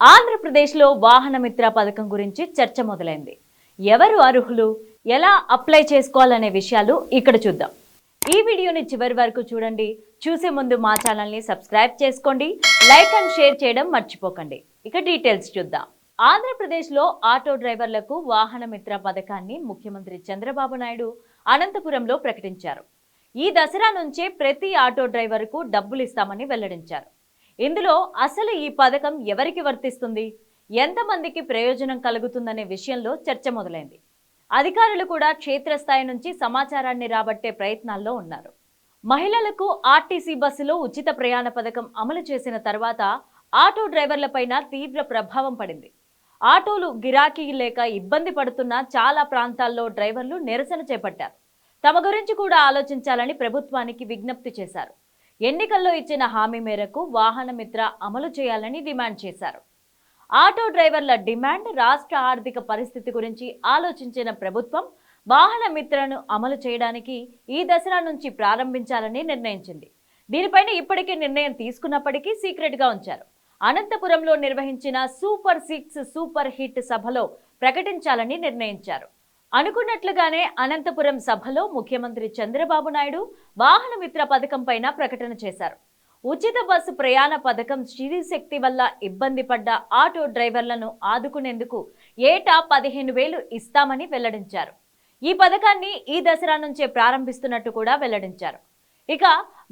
ఆంధ్రప్రదేశ్లో వాహనమిత్ర పథకం గురించి చర్చ మొదలైంది. ఎవరు అర్హులు? ఎలా అప్లై చేసుకోవాలనే విషయాలు ఇక్కడ చూద్దాం. ఈ వీడియోని చివరి వరకు చూడండి. చూసే ముందు మా ఛానల్ని సబ్స్క్రైబ్ చేసుకోండి. లైక్ అండ్ షేర్ చేయడం మర్చిపోకండి. ఇక డీటెయిల్స్ చూద్దాం. ఆంధ్రప్రదేశ్లో ఆటో డ్రైవర్లకు వాహనమిత్ర పథకాన్ని ముఖ్యమంత్రి చంద్రబాబు నాయుడు అనంతపురంలో ప్రకటించారు. ఈ దసరా నుంచే ప్రతి ఆటో డ్రైవర్కు డబ్బులు ఇస్తామని వెల్లడించారు. ఇందులో అసలు ఈ పథకం ఎవరికి వర్తిస్తుంది? ఎంతమందికి ప్రయోజనం కలుగుతుందనే విషయంలో చర్చ మొదలైంది. అధికారులు కూడా క్షేత్రస్థాయి నుంచి సమాచారాన్ని రాబట్టే ప్రయత్నాల్లో ఉన్నారు. మహిళలకు ఆర్టీసీ బస్సులో ఉచిత ప్రయాణ పథకం అమలు చేసిన తర్వాత ఆటో డ్రైవర్లపైన తీవ్ర ప్రభావం పడింది. ఆటోలు గిరాకీ లేక ఇబ్బంది పడుతున్న చాలా ప్రాంతాల్లో డ్రైవర్లు నిరసన చేపట్టారు. తమ గురించి కూడా ఆలోచించాలని ప్రభుత్వానికి విజ్ఞప్తి చేశారు. ఎన్నికల్లో ఇచ్చిన హామీ మేరకు వాహన మిత్ర అమలు చేయాలని డిమాండ్ చేశారు. ఆటో డ్రైవర్ల డిమాండ్ రాష్ట్ర ఆర్థిక పరిస్థితి గురించి ఆలోచించిన ప్రభుత్వం వాహన మిత్రను అమలు చేయడానికి ఈ దసరా నుంచి ప్రారంభించాలని నిర్ణయించింది. దీనిపైన ఇప్పటికే నిర్ణయం తీసుకున్నప్పటికీ సీక్రెట్గా ఉంచారు. అనంతపురంలో నిర్వహించిన సూపర్ సిక్స్ సూపర్ హిట్ సభలో ప్రకటించాలని నిర్ణయించారు. అనుకున్నట్లుగానే అనంతపురం సభలో ముఖ్యమంత్రి చంద్రబాబు నాయుడు వాహన మిత్ర పథకం పైన ప్రకటన చేశారు. ఉచిత బస్సు ప్రయాణ పథకం శక్తి వల్ల ఇబ్బంది పడ్డ ఆటో డ్రైవర్లను ఆదుకునేందుకు ఏటా పదిహేను వేలు ఇస్తామని వెల్లడించారు. ఈ పథకాన్ని ఈ దసరా నుంచే ప్రారంభిస్తున్నట్టు కూడా వెల్లడించారు. ఇక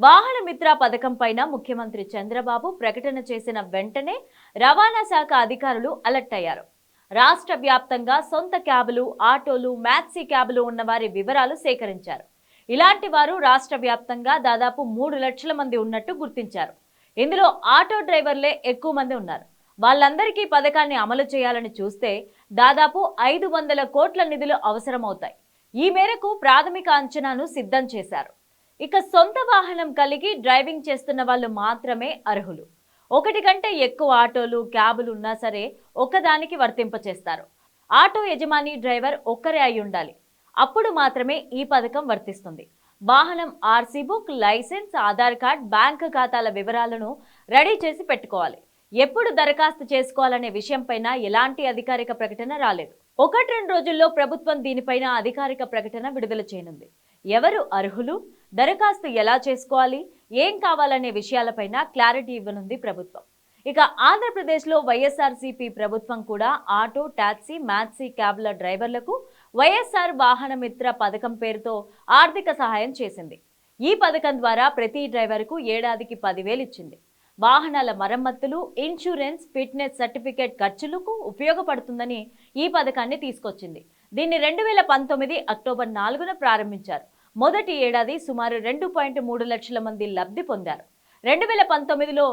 వాహన మిత్ర పథకం పైన ముఖ్యమంత్రి చంద్రబాబు ప్రకటన చేసిన వెంటనే రవాణా శాఖ అధికారులు అలర్ట్ అయ్యారు. రాష్ట్ర వ్యాప్తంగా సొంత క్యాబులు ఆటోలు మ్యాక్సీ క్యాబులు ఉన్న వారి వివరాలు సేకరించారు. ఇలాంటి వారు రాష్ట్ర వ్యాప్తంగా దాదాపు మూడు లక్షల మంది ఉన్నట్టు గుర్తించారు. ఇందులో ఆటో డ్రైవర్లే ఎక్కువ మంది ఉన్నారు. వాళ్ళందరికీ పథకాన్ని అమలు చేయాలని చూస్తే దాదాపు ఐదు వందల కోట్ల నిధులు అవసరమవుతాయి. ఈ మేరకు ప్రాథమిక అంచనాను సిద్ధం చేశారు. ఇక సొంత వాహనం కలిగి డ్రైవింగ్ చేస్తున్న వాళ్ళు మాత్రమే అర్హులు. ఒకటి కంటే ఎక్కువ ఆటోలు క్యాబులు ఉన్నా సరే ఒకదానికి వర్తింపచేస్తారు. ఆటో యజమాని డ్రైవర్ ఒక్కరే అయి ఉండాలి. అప్పుడు మాత్రమే ఈ పథకం వర్తిస్తుంది. వాహనం RC book licence Aadhaar card bank ఖాతాల వివరాలను రెడీ చేసి పెట్టుకోవాలి. ఎప్పుడు దరఖాస్తు చేసుకోవాలనే విషయంపైన ఎలాంటి అధికారిక ప్రకటన రాలేదు. ఒకటి రెండు రోజుల్లో ప్రభుత్వం దీనిపైన అధికారిక ప్రకటన విడుదల చేయనుంది. ఎవరు అర్హులు? దరఖాస్తు ఎలా చేసుకోవాలి? ఏం కావాలనే విషయాలపైన క్లారిటీ ఇవ్వనుంది ప్రభుత్వం. ఇక ఆంధ్రప్రదేశ్లో వైఎస్ఆర్సీపీ ప్రభుత్వం కూడా ఆటో టాక్సీ మ్యాక్సీ క్యాబ్ల డ్రైవర్లకు వైఎస్ఆర్ వాహన మిత్ర పథకం పేరుతో ఆర్థిక సహాయం చేసింది. ఈ పథకం ద్వారా ప్రతి డ్రైవర్కు ఏడాదికి పదివేలు ఇచ్చింది. వాహనాల మరమ్మతులు ఇన్సూరెన్స్ ఫిట్నెస్ సర్టిఫికేట్ ఖర్చులకు ఉపయోగపడుతుందని ఈ పథకాన్ని తీసుకొచ్చింది. దీన్ని రెండు వేల పంతొమ్మిది అక్టోబర్ నాలుగున ప్రారంభించారు. మొదటి ఏడాది సుమారు రెండు పాయింట్ మూడు లక్షల మంది లబ్ధి పొందారు. రెండు వేల పంతొమ్మిదిలో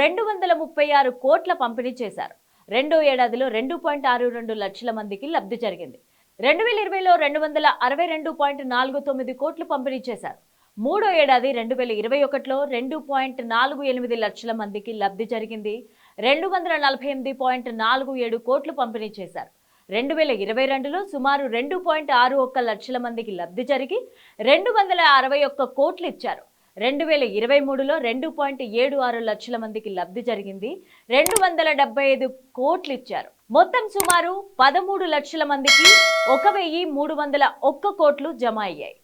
రెండు వందల ముప్పై ఆరు కోట్ల పంపిణీ చేశారు. రెండో ఏడాదిలో రెండు పాయింట్ ఆరు రెండు లక్షల మందికి లబ్ధి జరిగింది. రెండు వేల ఇరవైలో రెండు వందల అరవై రెండు పాయింట్ నాలుగు తొమ్మిది కోట్లు పంపిణీ చేశారు. మూడో ఏడాది రెండు వేల ఇరవై ఒకటిలో రెండు పాయింట్ నాలుగు ఎనిమిది లక్షల మందికి లబ్ధి జరిగింది. రెండు వందల నలభై ఎనిమిది పాయింట్ నాలుగు ఏడు కోట్లు పంపిణీ చేశారు. రెండు వేల ఇరవై రెండులో సుమారు రెండు పాయింట్ ఆరు ఒక్క లక్షల మందికి లబ్ధి జరిగి రెండు వందల అరవై ఒక్క కోట్లు ఇచ్చారు. రెండు వేల ఇరవై మూడులో రెండు పాయింట్ ఏడు ఆరు లక్షల మందికి లబ్ధి జరిగింది. రెండు వందల డెబ్బై ఐదు కోట్లు ఇచ్చారు. మొత్తం సుమారు పదమూడు లక్షల మందికి ఒక వెయ్యి మూడు వందల ఒక్క కోట్లు జమ అయ్యాయి.